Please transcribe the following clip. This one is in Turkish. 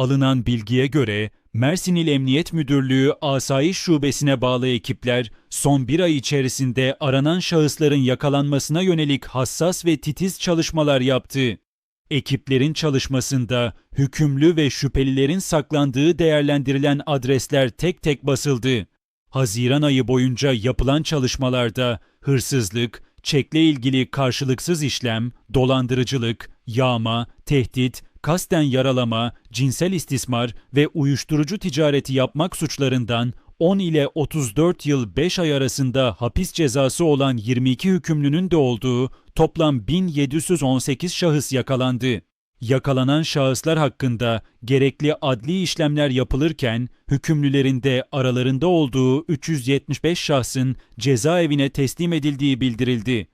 alınan bilgiye göre Mersin İl Emniyet Müdürlüğü Asayiş Şubesi'ne bağlı ekipler son bir ay içerisinde aranan şahısların yakalanmasına yönelik hassas ve titiz çalışmalar yaptı. Ekiplerin çalışmasında hükümlü ve şüphelilerin saklandığı değerlendirilen adresler tek tek basıldı. Haziran ayı boyunca yapılan çalışmalarda hırsızlık, çekle ilgili karşılıksız işlem, dolandırıcılık, yağma, tehdit, kasten yaralama, cinsel istismar ve uyuşturucu ticareti yapmak suçlarından 10 ile 34 yıl 5 ay arasında hapis cezası olan 22 hükümlünün de olduğu toplam 1718 şahıs yakalandı. Yakalanan şahıslar hakkında gerekli adli işlemler yapılırken hükümlülerin de aralarında olduğu 375 şahsın cezaevine teslim edildiği bildirildi.